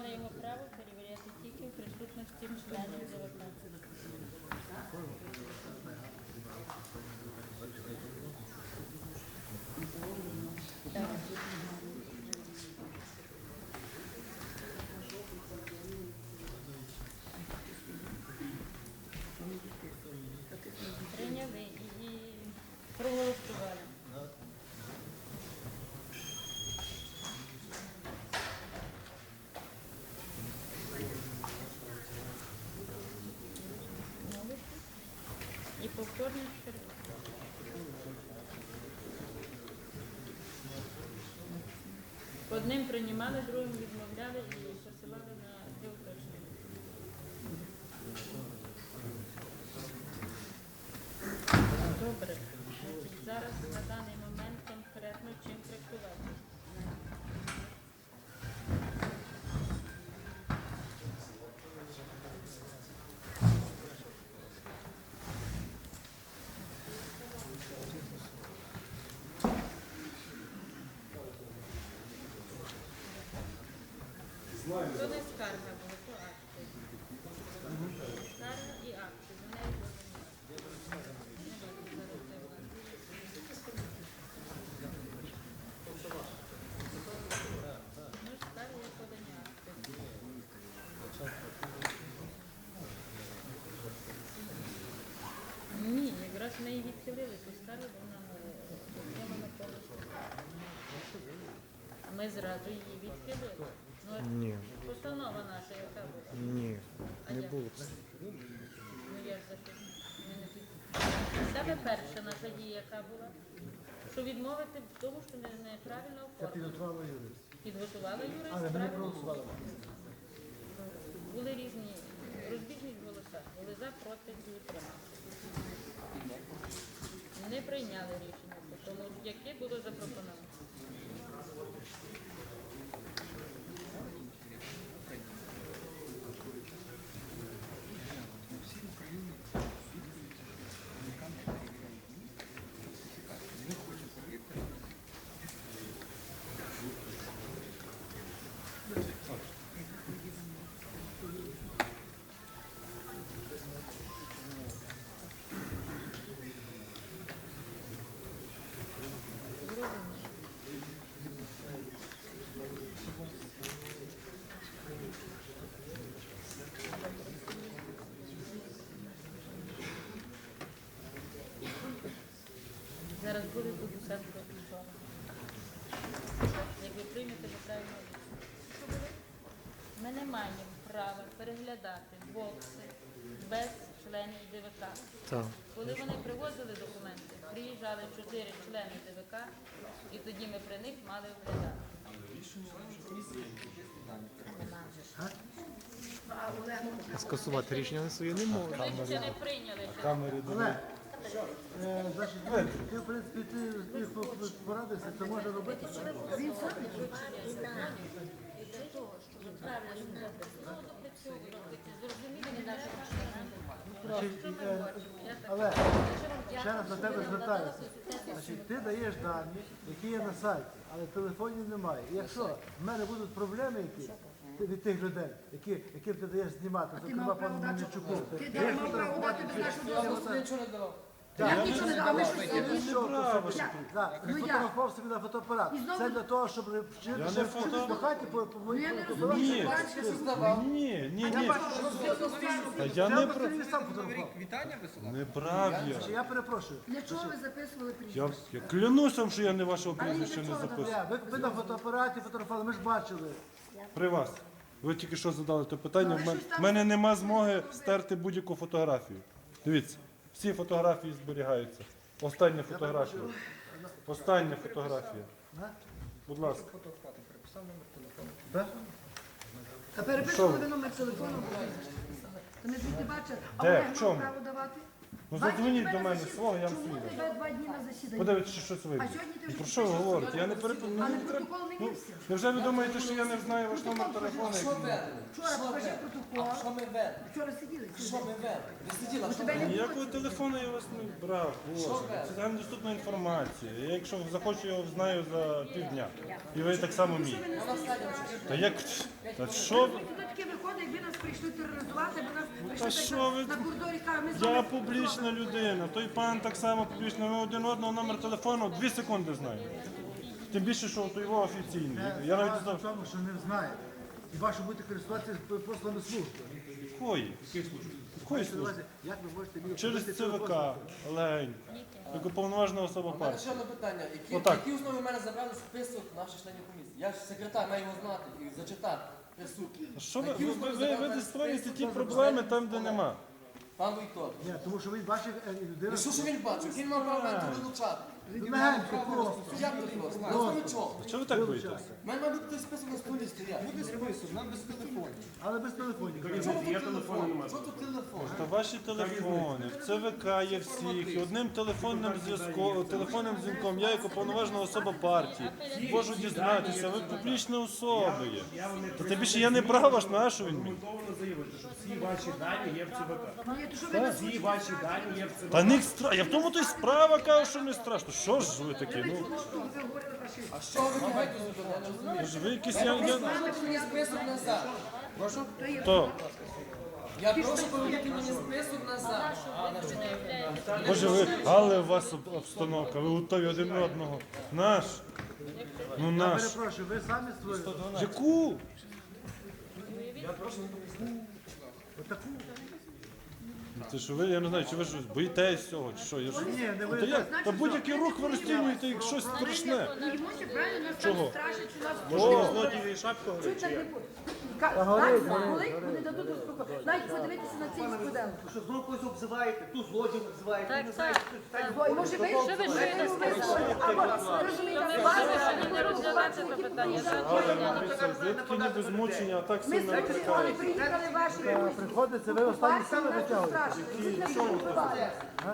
Мали його право перевіряти тільки в присутності членів ЗВК. Прийняли і проголосували. Одним приймали, другим відмовляли і посилали на для уточнення. Добре. Значить, зараз на даний момент конкретно чим трактувати. То не скарга була, то акти. Скарга і акти. Ні, якраз ми її відхилили, ту скаргу, вона е, підтримана повністю. Ми зразу її відхилили. Ні, постанова наша, яка була. ні, А не як? було. Ну я ж Саме перша наша дія, яка була, що відмовити в тому, що не- неправильно оформлено. Підготувала юрист. Підготувала юрист, Але ми не правильно? проголосували. Були різні розбіжність в голосах. Були за, проти і утрималися. Не прийняли рішення, тому, яке було запропоновано. Зараз буде тут усе проголосовано. Як ви приймете неправильно рішення. Ми не маємо права переглядати бокси без членів ДВК. Так. Коли вони привозили документи, приїжджали чотири члени ДВК, і тоді ми при них мали оглядати. Скасувати рішення на своє не можна. Ми ще не прийняли. ще. Ти, в принципі, ти, по- по- порадився, це може робити. Значить, е, Але ще раз до тебе звертаюся. Значить, ти даєш дані, які є на сайті, але телефонів немає. І якщо в мене будуть проблеми якісь від тих людей, які, яким ти даєш знімати, зокрема пану Мельничуку, Ти мав право дати без нашого дозволу. Я нічого не ми щось собі, Ну, я. фотографував собі на фотоапарат. І знову- Це для того, щоб не вчити по хаті, по, по, Ну, я не по, розумію, по, бачите, що здавав. Ні, ні, Я ні. Та я не про просто сам фотографував. не прав я. Я перепрошую. Для чого ви записували Я, прізвище? я клянусь вам, що я не вашого прізвища не записував. Ви, ви на фотоапараті фотографували, ми ж бачили. При вас. Ви тільки що задали те питання. Ну, В мене, в мене нема змоги стерти будь-яку фотографію. Дивіться, всі фотографії зберігаються. Остання фотографія. Остання фотографія. Будь ласка. А переписували ви номер телефону, бо прізвище. Та не звідти бачать, А? Олег мав право давати? Ну задзвоніть до мене свого, я вам Чому свій. тебе два дні на засіданні? Подивіться, чи щось вийде. А сьогодні ти Ну, вже Про що ви говорите? Я не на перепрошую. засідання. Ну, Але не протокол не Ну, вівся. невже ви думаєте, що я не знаю ваш номер телефону? Що який? вели? Вчора покажи протокол. Що ми вели? Вчора сиділи. Що ми вели? Ви сиділа, що тебе ви? не Ніякого телефону я вас не брав. Боже, це загально доступна інформація. Я якщо захочу, я його знаю за півдня. І ви так само мій. Та як? Та що ви? Таке виходить, якби нас прийшли тероризувати, бо нас Та прийшли що ви? на коридорі кажуть, ми з Я вами публічна людина, той пан так само публічна. Ми один одного номер телефону дві секунди знаємо. Тим більше, що той його офіційний. Я навіть не в знав, тому, що не знаєте. Хіба що будете користуватися послами служби. якої. Якої служби? Як ви можете мені Через ЦВК, послу? легень. Як уповноважена особа У мене партії. ще одне питання. Які, Отак. які основи в мене забрали список наших членів комісії? Я ж секретар маю його знати і зачитати. Що ви, ви, ви, ви створюєте ті проблеми там, де нема. Пан Віктор. Ні, тому що ви бачите е, людина. І що ж він бачив? Він мав право мене вилучати. Легенько просто. Як тут просто? Основі чого? Чого ви так мене має бути той список на столі стояти. Але без телефонів. Чому тут телефон? Що тут телефон? Та ваші телефони, в ЦВК є всіх, і одним телефонним зв'язком, телефонним дзвінком, я як уповноважена особа партії, можу дізнатися, ви публічна особа є. Та тим більше я не брав аж на що він мені. Аргументовано заявити, що всі ваші дані є в ЦВК. Всі ваші дані є в ЦВК. Та не страшно, я в тому то й справа кажу, що не страшно. Що ж ви такі? Ну. А що ви маєте зробити? Я не розумію. ж ви якісь я, я... Поверніть мені список назад. Прошу? То, Я прошу повернути мені список назад. Боже, ви, але у вас об- обстановка, ви готові один одного. Наш. Ну наш. Перепрошую, ви самі створили Яку? отаку. Це що ви, я не знаю, чи ви щось боїтесь цього, чи що? Я ж... Ні, не Та, ви. як? Та будь-який рух ви розцінюєте як щось страшне. Йому правильно нас Чого? там що нас О, Злодії шапку Чуть чи не Так, коли вони дадуть успокоїти. Навіть подивитися на цей скудел. Що знову когось обзиваєте, тут злодів обзиваєте, Так, не знаєте, так. так, Може ви, Що ви чуєте з списку? або розумієте, Ми вирішили не розглядати це питання. Такі ніби змучені, а так Ми сильно але викликають. приїхали ваші друзі. Приходиться, ви останні сили витягуєте. Чого Ну що, ну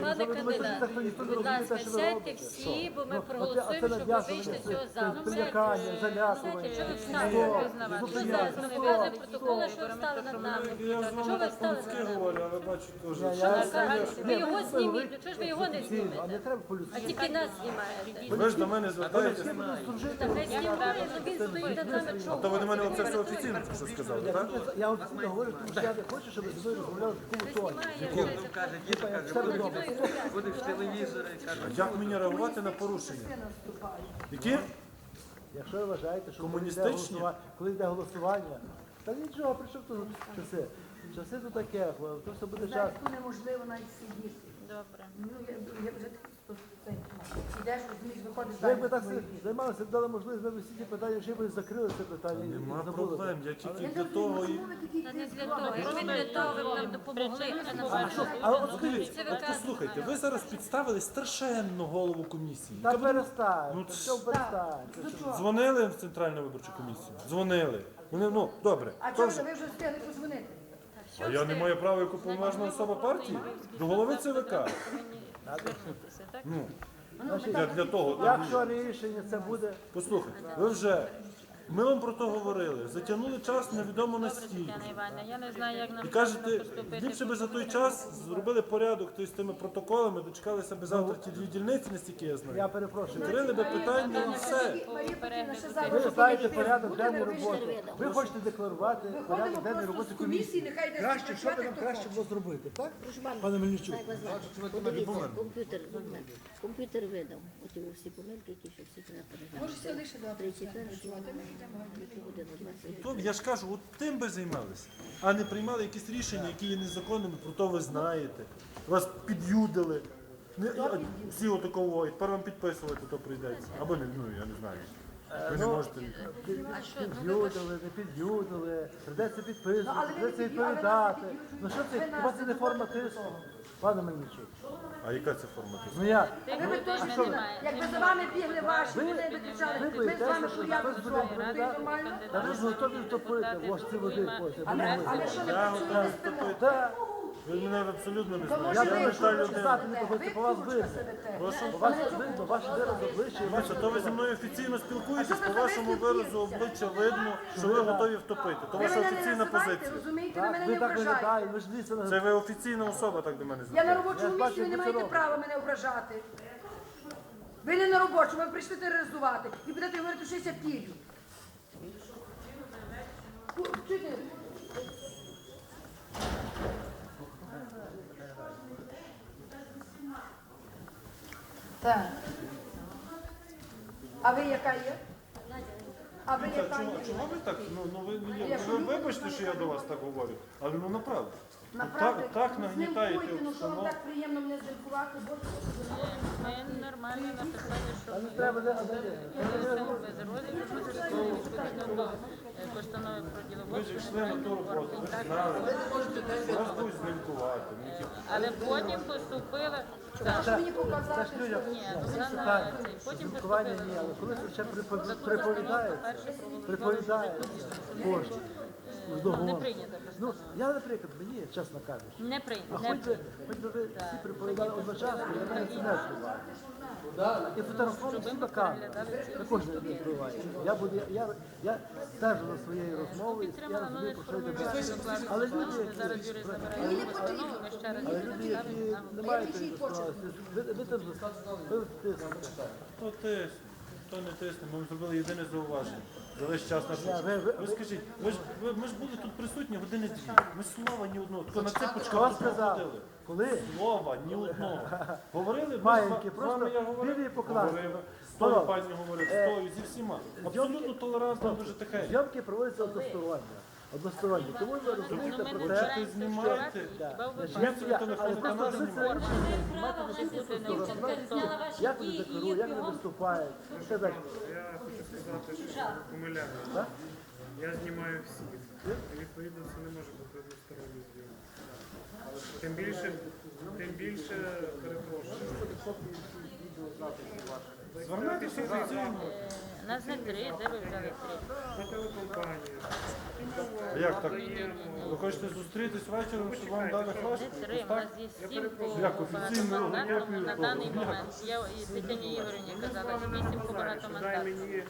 Пане кандидат, не будь ласка, сядьте всі, бо ми проголосуємо, щоб ви вийшли цього залу. ви зараз ми що ви встали над ви? Його зніміть, ну ж ви його не знімете? А тільки нас знімаєте. До мене нами чого? то ви до мене оце все офіційно що сказали, так? Я говорю, тому що я не хочу, щоб ви розмовляли каже, діти каже, в. Як мені реагувати на порушення? Які? Якщо ви вважаєте, що коли йде, Комуністичні? коли йде голосування, та нічого, при чому тут часи? Часи то таке, то все буде час. Тут неможливо навіть сидіти. Добре. Ну, я, я вже тут це, ідеш, розумієш, виходиш Ви якби далі. так займалися, дали можливість, ви б всі ті питання, вже б закрили це питання. і Нема забули. проблем, я тільки Я для не того розумію, і... чому ви такі Та не для того. Просто для того ви нам допомогли, а на вашу. Але от скажіть, от послухайте, ви зараз підставили страшенну голову комісії. Та перестань, Ну, та що перестань. Це що? Дзвонили в Центральну виборчу комісію? Дзвонили. Вони, ну, добре. А чого ви вже встигли позвонити? А я не маю права як уповноважена особа партії? До голови ЦВК. Ну, для, для того. Якщо рішення це буде, Послухайте, ви вже. Ми вам про то говорили. Затягнули час невідомо настільки. Тетяна я не знаю, як нам І кажете, ліпше би за той час зробили порядок то з тими протоколами, дочекалися би завтра ті дві дільниці, настільки я знаю. я перепрошую. Закрили би питання і все. Ви знаєте порядок денної роботи. Ви хочете декларувати порядок денної роботи комісії, Краще, що би нам краще було зробити, так? Пане Мельничук. Подивіться, комп'ютер, комп'ютер видав. Оті всі помилки, які ще всі туди Може, все лише до Три четверті, годину 20. То я ж кажу, от тим би займалися, а не приймали якісь рішення, які є незаконними, про то ви знаєте. Вас під'юдили. Не, а, всі отаково, і тепер вам підписувати, то прийдеться. Або не, ну я не знаю. Ви не можете. Ну, Під'юдили, не під'юдили, придеться Ну, підписувати, придеться але відповідати. Ну що це, хіба це не форма тиску? Пане Мельничук, А яка це форма? ну я, Ви точно не Якби за вами бігли ваші, вони не ви ми з боїтеся, вами що стояли хтось до буде. Це нормально? Та ви ж готові втопити, ось ці води потім. Але, але що не спимо? Так, Ви мене абсолютно не знаєте. Я ви не сказати, людина. не хочете по вас видно. Прошу. По вас видно, ваш вираз обличчя і Бачите, то ви зі мною офіційно спілкуєтесь, по вашому виразу обличчя видно, що ви готові втопити. То ваша офіційна позиція. розумієте, ви мене Так, не ви так ображаєте. виглядаєте, ви ж дивіться на Це ви офіційна особа так до мене Я на звертаєте. робочому місці, ви не маєте права мене ображати. Ви не на робочому, ви прийшли тероризувати і будете говорити, що я тілі. Чуєте? Так. А ви яка є? А ви яка Чого, є? чого ви так? Ну, ну ви, ну, Я я, ви вибачте, що я до вас так говорю, але ну направду. Направду, Так, так з ним нагнітаєте пойте, ну що вам обстановку. так приємно мене здивувати, бо Ми нормально написали, що Не треба, де, а де? Просимо ми застосовуємо відповідно до е, постанови про Ви ж йшли на ту роботу, ви ж знали. Вас будуть знімкувати. Але потім поступили. Так, Це ж людям ні, ну вона питання. на цей. Потім Спілкування ні, але коли це приповідають, припо- Закон приповідається, перше проголосували, приповідається кошти, Ну, не прийнято. Ну, я, наприклад, мені, чесно кажучи, Не а прийнято. хоч би, хоч би ви всі приповідали одночасно, я мене це не впливає. І фотографували всі на камеру. Також не впливає. Я, буду, я, я, я стежу за своєю розмовою, я ну розумію, про що йде Але люди, Зараз які, але люди, які не мають тої досконалості, ви, ви там ви тиснете. То тисне, то не тисне. Ми зробили єдине зауваження. За весь час нашого. ви- ви- Ви скажіть, ми ж ви, ми ж були тут присутні години дві. Ми слова ні одного. Тільки на Хто цепочках тут сказав? ходили. Коли? Слова ні одного. Говорили, ми Маленькі, з вами просто я говорив. покласти. Говорив. З тою пані говорив, з тою, зі всіма. Абсолютно толерантно, дуже тихенько. Зйомки проводяться односторонньо. Односторонньо. Тому ви розумієте Ну, про те, Значить, як я, але телефон просто каналу ви це можна. рішення знімати на суспільство, розказати, як вони декларують, як вони виступають. Я хочу сказати, що помиляюся. Так? Я знімаю всіх. Відповідно це не може бути односторонній зйомок. Тим більше, тим більше перепрошую. Звернайтеся до цього. Нас не три, де ви взяли три? Телекомпанію. Як так? Ви хочете зустрітись вечором, щоб вам дали флешку? Не три, у нас є сім по офіційно багатомандатному на даний момент. Я і Тетяні Ігорівні казала, що вісім по багатомандатному. мені.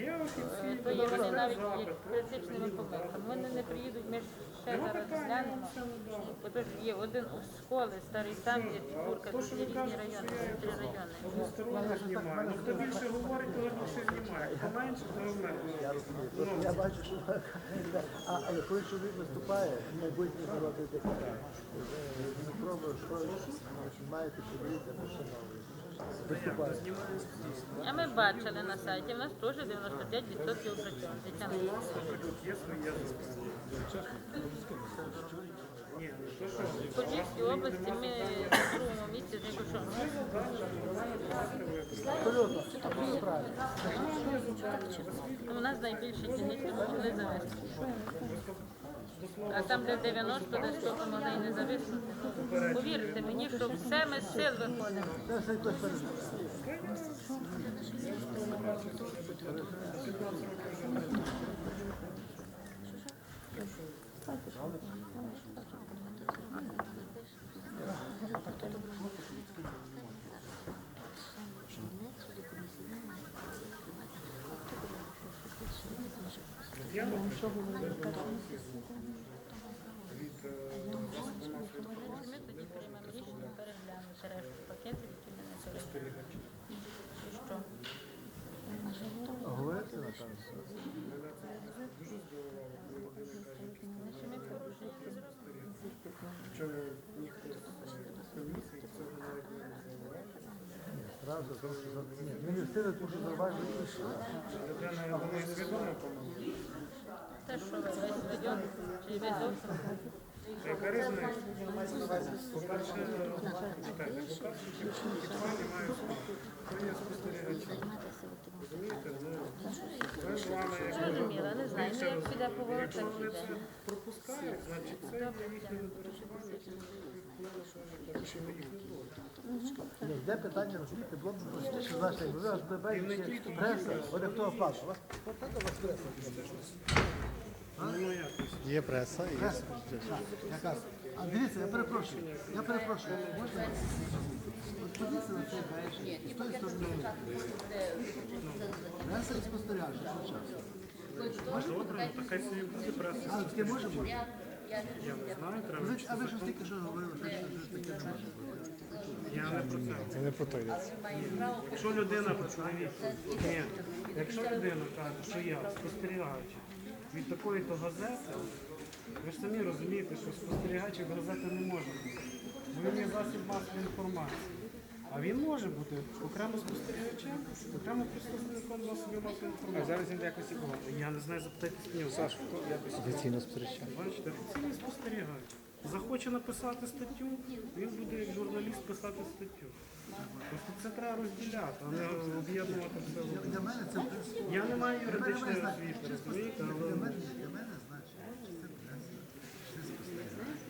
Є Е, офіційно. То є вони навіть є критичними помилками. Вони не приїдуть, ми ж ще зараз розглянемо. Отож є один у школи, старий сам, є Турка, тут є різні райони, три райони. Односторонньо знімаю. Ну, хто більше говорить, то більше знімає. Хто менше, то менше. Я. Бачу, що а, але коли чоловік виступає, майбутній народний депутат, не пробує, що маєте подивитися. Ну, А ми бачили на сайті, в нас теж 95% працює. В Подільській області ми в другому місці з. Ну, У нас найбільше дільниць ми могли завести. А там, де 90, де 100 могли і не зависнути. Ну, Повірте мені, що все ми з сил виходимо. Thank все Ми тоді приймемо рішення переглянути решту пакетів, які ми на там. Не зробили. Чому ніхто з комісії цього навіть не називає? Зразу, просто за- ні, ми не встигли, тому що зауважили інші. Людина вони свідомо помогла. Те, що ви весь чи весь округ. Яка різниця? По-перше, чекайте, по-перше, підпалі мають спостерігачі. Розумієте? Ну, ми з вами, як Зрозуміла, не знаю. Ну, як піде Якщо вони піде. це пропускають, значить це для їхнього дорожування, які так що ми їх не зловимо. Ні, Йде питання, розумієте, було б простіше, знаєте, якби ви аж ББ преса, от як того плану. У вас плата у вас преса? Ну. Є преса, є Преса. Яка? А дивіться, я перепрошую. Я перепрошую. Можна? От подивіться на цей бейдж. З тої сторони. Преса і ну, так хай собі буде преса. А, таке може бути? Я не знаю, треба. Ви- А ви ж тільки що говорили, що таке не може. Я не про це. Це не про то. Якщо людина ні, якщо людина каже, що я спостерігач від такої то газети, ви ж самі розумієте, що спостерігач від газети не може бути. Бо він є засіб масової інформації. А він може бути окремо спостерігачем, окремо представником засобів масової інформації. А зараз він якось і Я не знаю, запитайте з нього. Саш, якось Офіційно спостерігача. Бачите, офіційний спостерігач. Захоче написати статтю, він буде як журналіст писати статтю. Просто це треба розділяти, а не об'єднувати все. в одне. Для мене це Я не маю юридичної освіти, розумієте, але для мене значить, чи це преса, чи це спостерігач.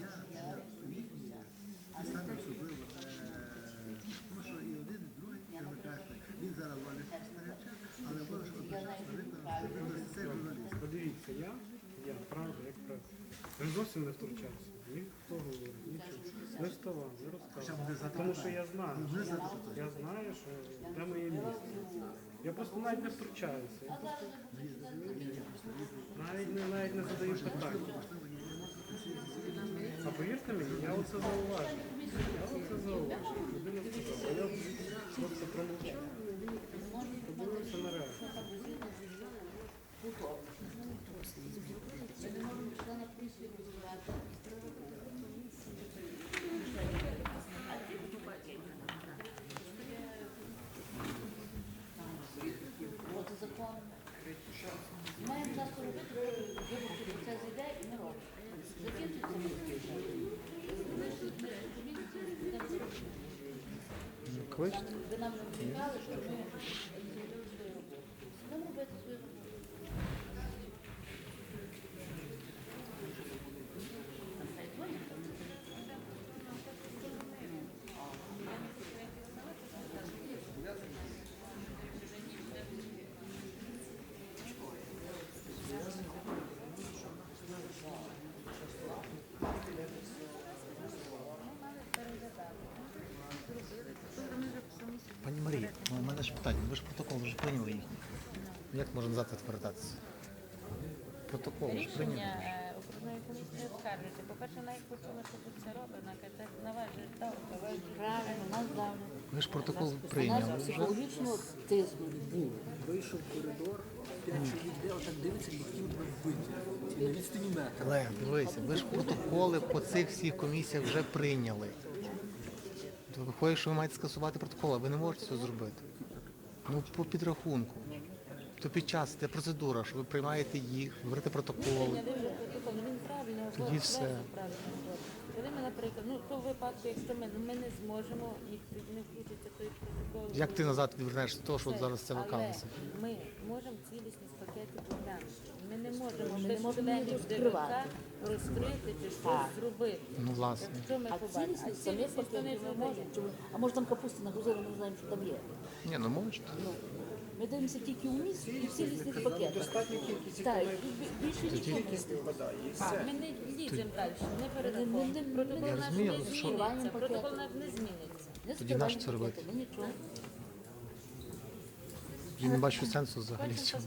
Я я їхні саме особливо, е, тому що і один, і другий, як ви кажете, він зараз волить спостерігача, але може одночасно виконати цей журналіст. подивіться, я, я правда, як правда. Він зовсім не втручався. Ніхто говорить, нічого. Не вставав, не розказував. Тому що я знаю, я знаю, що де моє місце. Я просто навіть не втручаюся. Я просто навіть не, навіть не задаю питань. А повірте мені, я оце зауважив. Я оце зауважив. Людина сказала, я просто промовчав, подивився на реакцію. Маємо часто робити, виборчий процес і не робимо. Закінчиться. Ви нам не вмикали, що ми робити свою. Пані Марія, ну, ж питання, ви ж протокол вже прийняли їхній. Як можна назад відвертатися? Протокол вже Рішення прийняли. е, окружної комісії оскаржується. По-перше, вона почула, що тут це робить, вона каже, «Так, на вас же ставка, ви ж Правильно, нас давно. Ви ж протокол прийняли вже. психологічного тиску був. Вийшов в коридор, п'ять чоловік де отак дивиться і хотів вбити. І на відстані метра. Олег, дивися, ви ж протоколи по цих всіх комісіях вже прийняли. То виходить, що ви маєте скасувати протокол, а ви не можете цього зробити. Ну, по підрахунку. То під час це процедура, що ви приймаєте їх, берете протокол, Тоді все. Коли ми, наприклад, ну то випадку, якщо ми, ми не зможемо, їх не включиться той протокол. Як ти назад відвернешся до того, що от зараз це вакансія? Ми можемо цілісність пакетів поглянути. Не можемо Ми не можемо розкривати. розкрити чи щось зробити. Ну, власне. Ми А побачимо? цілісність самих то не пакетів ми можемо. Чому? А може там капусти нагрузили, ми не знаємо, що там є. Ні, ну можете. Ну, Ми дивимося тільки у місць і в цілісних пакетах. Достатньо кількість, так, і бі- більше нічого не. Ми не ліземо далі, не передаємо. Протокол Я наш розумію, не але що- зміниться. Протокол наш не зміниться. Не Тоді нащо це робити? Ми нічого. Я не бачу сенсу взагалі в цьому.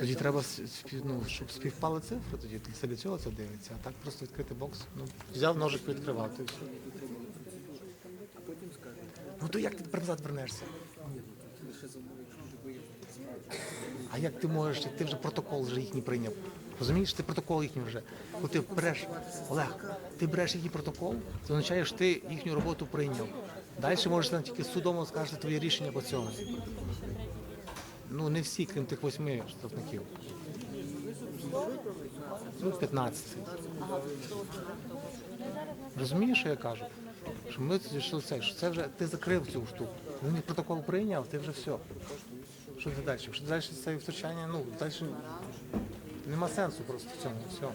Тоді треба спів- ну, щоб співпали цифри, тоді ти для цього це дивиться. А так просто відкрити бокс. Ну, взяв ножик, відкривав, то все. Ну то як ти назад вернешся? А як ти можеш, як ти вже протокол вже їхній прийняв? Розумієш, ти протокол їхній вже. Коли ти береш, Олег, ти береш їхній протокол, це означає, що ти їхню роботу прийняв. Далі можеш там тільки судом скажете твоє рішення по цьому. Ну не всі, крім тих восьми штрафників. Ну, 15. Розумієш, що я кажу? Що ми що це, що це вже ти закрив цю штуку. Він протокол прийняв, ти вже все. Що ти далі? Що далі це втручання, ну далі нема сенсу просто в цьому всьому.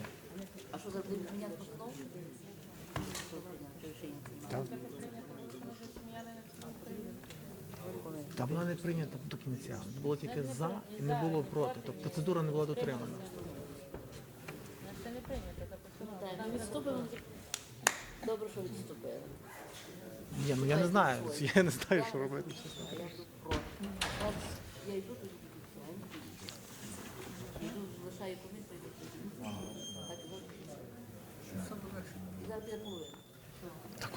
А що за прийняти постанову? Що прийняти рішення? Так? Та вона не прийнята до кінця. Було тільки за і не було проти. Тобто процедура не була дотримана. Це не прийнято, відступили. Добре, що відступили. Ні, ну я не знаю. Я не знаю, що робити. Я тут проти. Я йду тоді до кінця, я. Йду, лишаю комісію. Так зараз. Та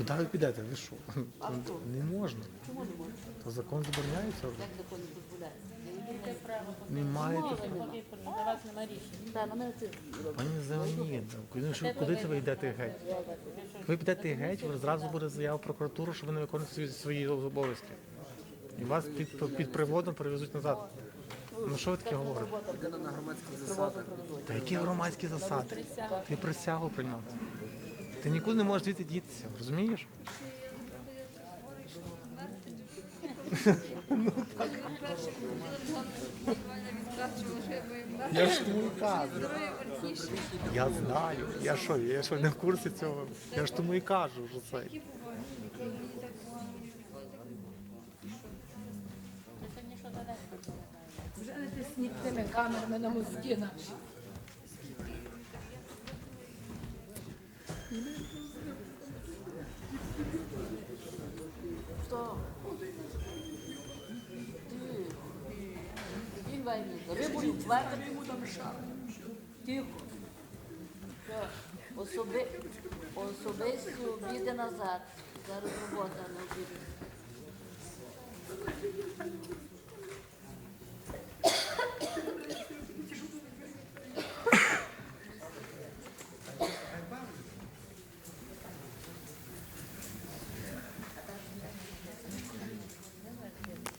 куди ви підете? Ви що? А що? Не можна. Чому не можна? То закон забороняє це. Як закон не дозволяє? Я йду Яке маєте. Вас нема рішення. Та, на мене це. Пані Зеоніда, куди, що- куди це ви йдете геть? Ви підете геть, зразу буде заява в прокуратуру, що ви не виконуєте свої, свої обов'язки. І вас під, під приводом перевезуть назад. Ну що ви таке говорите? На громадських засадах. Та які громадські засади? Ти присягу прийняв. Ти нікуди не можеш звідти дітися, розумієш? Я ж тому і кажу. Я знаю. Я що, я що не в курсі цього? Я ж тому і кажу, що це. Вже не тисніть тими камерами на мозки наші. Тихо, Вайніза, ви будете плакати. Тихо. Особи... Особисті обіди назад. Зараз робота не обіди.